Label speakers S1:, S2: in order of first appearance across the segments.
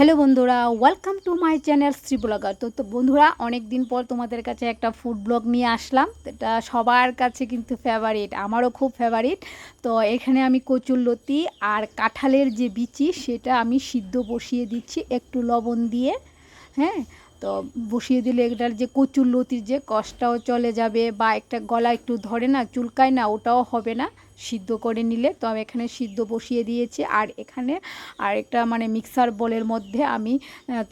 S1: Hello বন্ধুরা welcome to my channel Shri blogger তো তো বন্ধুরা অনেক দিন পর তোমাদের কাছে একটা ফুড ব্লগ নিয়ে আসলাম। এটা সবার কাছে কিন্তু ফেভারিট আমারও খুব ফেভারিট তো, এখানে আমি কচুরলতি আর কাঁঠালের যে বিচি, সেটা আমি সিদ্ধ বসিয়ে দিচ্ছি একটু লবণ দিয়ে। হ্যাঁ তো বসিয়ে দিলে এটার যে কচুর লতির যে কষটাও চলে যাবে বা একটা গলা একটু ধরে না, চুলকায় না, ওটাও হবে না। সিদ্ধ করে নিলে তো আমি এখানে সিদ্ধ বসিয়ে দিয়েছি। আর এখানে আর একটা মানে মিক্সার বলের মধ্যে আমি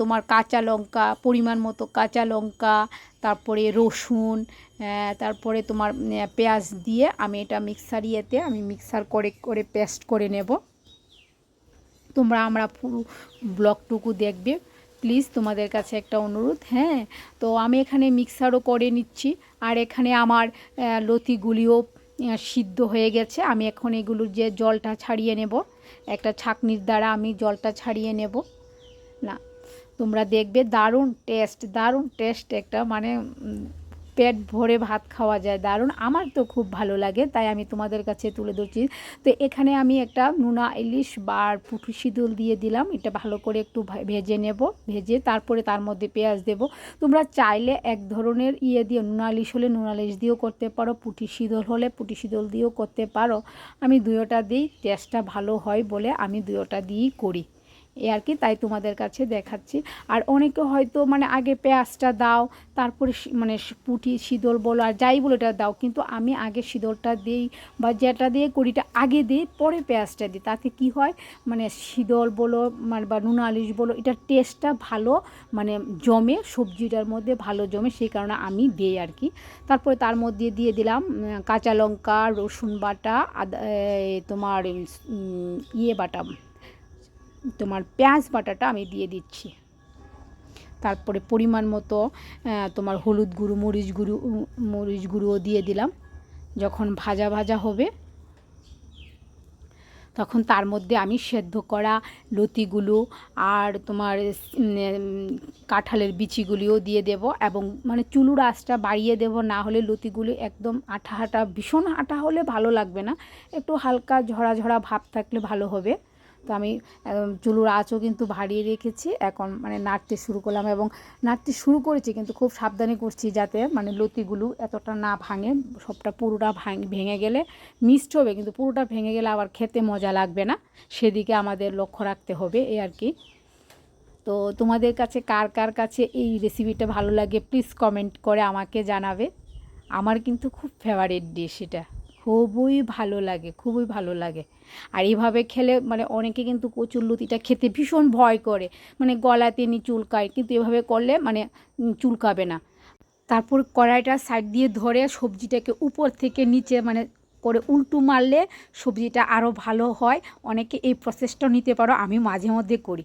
S1: তোমার কাঁচা লঙ্কা, পরিমাণ মতো কাঁচা লঙ্কা, তারপরে রসুন তারপরে তোমার পেঁয়াজ দিয়ে আমি এটা মিক্সার ইয়েতে আমি মিক্সার করে করে পেস্ট করে নেব। তোমরা আমরা পুরো ব্লগটুকু দেখবে। প্লিজ তোমাদের কাছে একটা অনুরোধ হ্যাঁ? তো আমি এখানে মিক্সারও করে নিচ্ছি, আর এখানে আমার লতিগুলিও সিদ্ধ হয়ে গেছে। আমি এখন এগুলোর যে জলটা ছাড়িয়ে নেব, একটা ছাঁকনির দ্বারা আমি জলটা ছাড়িয়ে নেব। না, তোমরা দেখবে দারুণ টেস্ট দারুণ টেস্ট একটা মানে পেট ভরে ভাত খাওয়া যায়, দারুণ। আমার তো খুব ভালো লাগে, তাই আমি তোমাদের কাছে তুলে ধরছি। তো এখানে আমি একটা নুনা ইলিশ বা পুঁটু সিঁদুল দিয়ে দিলাম, এটা ভালো করে একটু ভেজে নেব, ভেজে তারপরে তার মধ্যে পেঁয়াজ দেব। তোমরা চাইলে এক ধরনের ইয়ে দিয়ে, নুনা ইলিশ হলে নুনা ইলিশ দিয়েও করতে পারো, পুঁটি শীতল হলে পুঁটি শীতল দিয়েও করতে পারো। আমি দুয়োটা দিই, টেস্টটা ভালো হয় বলে আমি দুয়োটা দিয়েই করি। এই আর কি, তাই তোমাদের কাছে দেখাচ্ছি। আর অনেকে হয়তো মানে আগে পেঁয়াজটা দাও, তারপরে মানে পুঁটি শীতল বলো আর যাই বলো এটা দাও, কিন্তু আমি আগে শীতলটা দিই বা যেটা দিয়ে করিটা আগে দিই পরে পেঁয়াজটা দিই। তাতে কি হয় মানে শীতল বলো মানে বা নুন আলিশ বলো এটার টেস্টটা ভালো মানে জমে, সবজিটার মধ্যে ভালো জমে, সেই কারণে আমি দিই আর কি। তারপরে তার মধ্যে দিয়ে দিলাম কাঁচা লঙ্কা, রসুন বাটা, আদা তোমার ইয়ে বাটা। তোমার পেঁয়াজ বাটাটা আমি দিয়ে দিচ্ছি। তারপরে পরিমাণ মতো তোমার হলুদ গুঁড়ো, মরিচ গুঁড়ো, মরিচ গুঁড়োও দিয়ে দিলাম। যখন ভাজা ভাজা হবে, তখন তার মধ্যে আমি সেদ্ধ করা লতিগুলো আর তোমার কাঁঠালের বিচিগুলিও দিয়ে দেব এবং মানে চুলুর আঁচটা বাড়িয়ে দেব, না হলে লতিগুলি একদম আঠা আঠা, ভীষণ আঠা হলে ভালো লাগবে না। একটু হালকা ঝরা ঝরা ভাব থাকলে ভালো হবে। তো আমি চুলুর আঁচও কিন্তু ভারিয়ে রেখেছি। এখন মানে নাড়তে শুরু করলাম এবং নাড়তে শুরু করেছি কিন্তু খুব সাবধানে করছি যাতে মানে লতিগুলো এতটা না ভাঙে, সবটা পুরোটা ভাঙ গেলে মিক্সড হবে কিন্তু পুরোটা ভেঙে গেলে আবার খেতে মজা লাগবে না। সেদিকে আমাদের লক্ষ্য রাখতে হবে এই আর কি। তো তোমাদের কাছে কার কার কাছে এই রেসিপিটা ভালো লাগে প্লিজ কমেন্ট করে আমাকে জানাবে। আমার কিন্তু খুব ফেভারিট ডিশ এটা। খুবই ভালো লাগে, খুবই ভালো লাগে। আর এইভাবে খেলে মানে অনেকে কিন্তু কচুর লুতিটা খেতে ভীষণ ভয় করে। মানে গলাতে নি চুলকায়, কিন্তু এভাবে করলে মানে চুলকাবে না। তারপর কড়াইটা সাইড দিয়ে ধরে সবজিটাকে উপর থেকে নিচে মানে করে উল্টু মারলে সবজিটা আরও ভালো হয়। অনেকে এই প্রসেসটা নিতে পারো, আমি মাঝে মধ্যে করি।